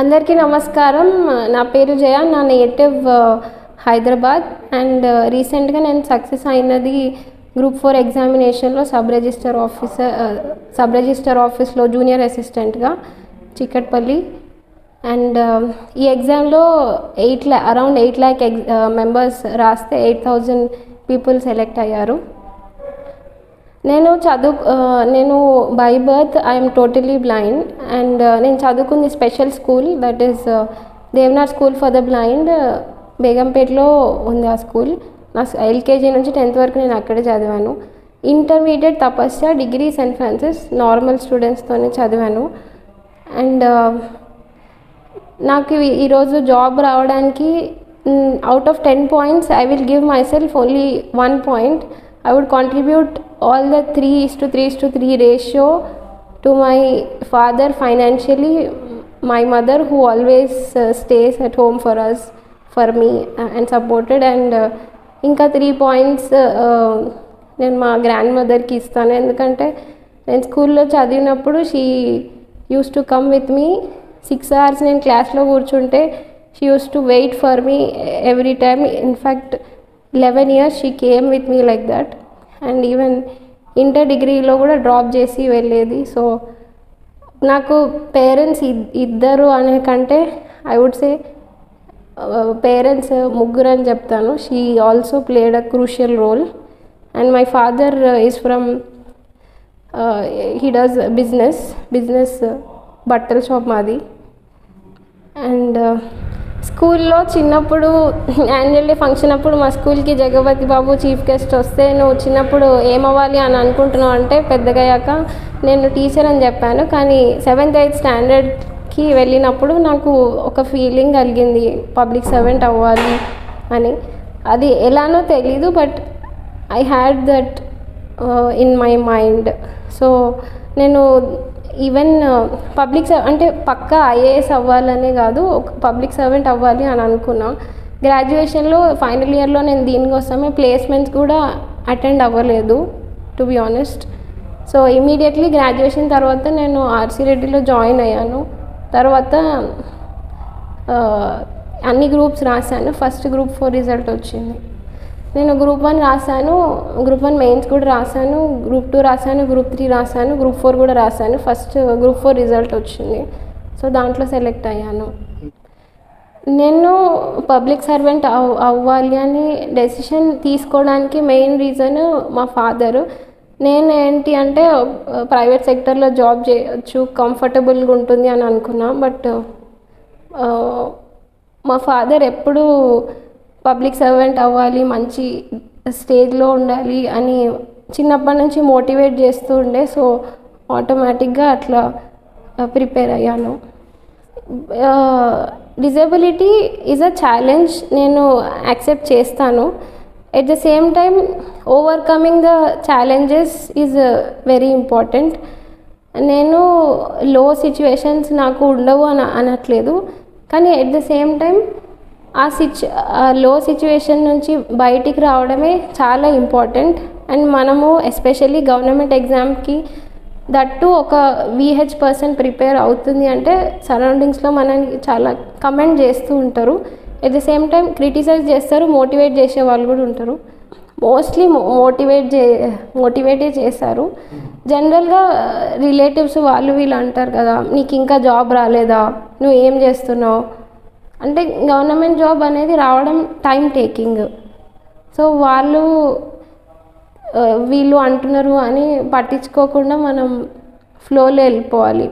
అందరికీ నమస్కారం. నా పేరు జయ నా నేటివ్ హైదరాబాద్. అండ్ రీసెంట్గా నేను సక్సెస్ అయినది గ్రూప్ ఫోర్ ఎగ్జామినేషన్లో sub register officer sub register ఆఫీస్లో జూనియర్ అసిస్టెంట్గా చిక్కట్పల్లి. అండ్ ఈ ఎగ్జామ్లో ఎయిట్ ల్యా అరౌండ్ ఎయిట్ ల్యాక్ ఎగ్ మెంబర్స్ రాస్తే ఎయిట్ థౌజండ్ పీపుల్ సెలెక్ట్ అయ్యారు. నేను చదువు నేను by birth I'm totally blind and నేను చదువుకుంది special school that is Devanath school for the blind బేగంపేటలో ఉంది ఆ స్కూల్ నా ఎల్కేజీ నుంచి టెన్త్ వరకు నేను అక్కడే చదివాను. Intermediate Tapasya degree saint Francis normal స్టూడెంట్స్తోనే చదివాను. అండ్ నాకు ఈరోజు జాబ్ రావడానికి out of ten points I will give myself only one point I would contribute all the three is to three is to three ratio to my father financially my mother who always stays at home for us for me and supported and ఇంకా three points నేను మా grand మదర్కి ఇస్తాను. ఎందుకంటే నేను స్కూల్లో చదివినప్పుడు she use to come with me six hours నేను క్లాస్లో కూర్చుంటే she use to wait for me every time in fact eleven years she came with me like that and even inter డిగ్రీలో కూడా డ్రాప్ చేసి వెళ్ళేది. సో నాకు parents ఇద్దరు అనే కంటే ఐ వుడ్ సే పేరెంట్స్ ముగ్గురు అని చెప్తాను. She also played a crucial role and my father is from he does business business బట్టల షాప్ మాది. అండ్ స్కూల్లో చిన్నప్పుడు యాన్యువల్ డే ఫంక్షన్ అప్పుడు మా స్కూల్కి జగపతి బాబు చీఫ్ గెస్ట్ వస్తే నువ్వు చిన్నప్పుడు ఏమవ్వాలి అని అనుకుంటున్నావు అంటే పెద్దగయ్యాక నేను టీచర్ అని చెప్పాను. కానీ సెవెంత్ ఎయిత్ స్టాండర్డ్కి వెళ్ళినప్పుడు నాకు ఒక ఫీలింగ్ కలిగింది. పబ్లిక్ సర్వెంట్ అవ్వాలి అని. అది ఎలానో తెలీదు but I had that in my mind so నేను ఈవెన్ పబ్లిక్ uh, అంటే పక్కా ఐఏఎస్ అవ్వాలనే కాదు ఒక పబ్లిక్ సర్వెంట్ అవ్వాలి అని అనుకున్నా. గ్రాడ్యుయేషన్లో ఫైనల్ ఇయర్లో నేను దీనికోసమే ప్లేస్మెంట్స్ కూడా అటెండ్ అవ్వలేదు to be honest so immediately graduation తర్వాత నేను ఆర్సీ రెడ్డిలో జాయిన్ అయ్యాను. తర్వాత uh, అన్ని గ్రూప్స్ రాశాను. ఫస్ట్ గ్రూప్ ఫోర్ రిజల్ట్ వచ్చింది. నేను గ్రూప్ వన్ రాశాను గ్రూప్ వన్ మెయిన్స్ కూడా రాశాను గ్రూప్ టూ రాశాను గ్రూప్ త్రీ రాశాను గ్రూప్ ఫోర్ కూడా రాశాను. ఫస్ట్ గ్రూప్ ఫోర్ రిజల్ట్ వచ్చింది. సో దాంట్లో సెలెక్ట్ అయ్యాను. నేను పబ్లిక్ సర్వెంట్ అవ్ అవ్వాలి అని డెసిషన్ తీసుకోవడానికి మెయిన్ రీజన్ మా ఫాదరు. నేను ఏంటి అంటే ప్రైవేట్ సెక్టర్లో జాబ్ చేయొచ్చు కంఫర్టబుల్గా ఉంటుంది అని అనుకున్నా. బట్ మా ఫాదర్ ఎప్పుడూ పబ్లిక్ సర్వెంట్ అవ్వాలి మంచి స్టేజ్లో ఉండాలి అని చిన్నప్పటి నుంచి మోటివేట్ చేస్తూ ఉండే సో ఆటోమేటిక్గా అట్లా ప్రిపేర్ అయ్యాను. డిజబిలిటీ ఈజ్ అ ఛాలెంజ్ నేను యాక్సెప్ట్ చేస్తాను. At the same time overcoming the challenges is very important. నేను లో సిచ్యువేషన్స్ నాకు ఉండవు అని అనట్లేదు. కానీ ఎట్ ద సేమ్ టైం ఆ సిచ్ ఆ లో సిచ్యువేషన్ నుంచి బయటికి రావడమే చాలా ఇంపార్టెంట్ అండ్ మనము ఎస్పెషల్లీ గవర్నమెంట్ ఎగ్జామ్కి దట్టు ఒక విహెచ్ పర్సన్ ప్రిపేర్ అవుతుంది అంటే సరౌండింగ్స్లో మనకి చాలా కమెంట్ చేస్తూ ఉంటారు. At the same time criticize చేస్తారు మోటివేట్ చేసే వాళ్ళు కూడా ఉంటారు. మోస్ట్లీ మోటివేట్ చే మోటివేటే చేస్తారు. జనరల్గా రిలేటివ్స్ వాళ్ళు వీళ్ళు అంటారు కదా నీకు ఇంకా జాబ్ రాలేదా? నువ్వు ఏం చేస్తున్నావు? అంటే గవర్నమెంట్ జాబ్ అనేది రావడం టైం టేకింగ్. సో వాళ్ళు వీళ్ళు అంటున్నారు అని పట్టించుకోకుండా మనం ఫ్లోలో వెళ్ళిపోవాలి.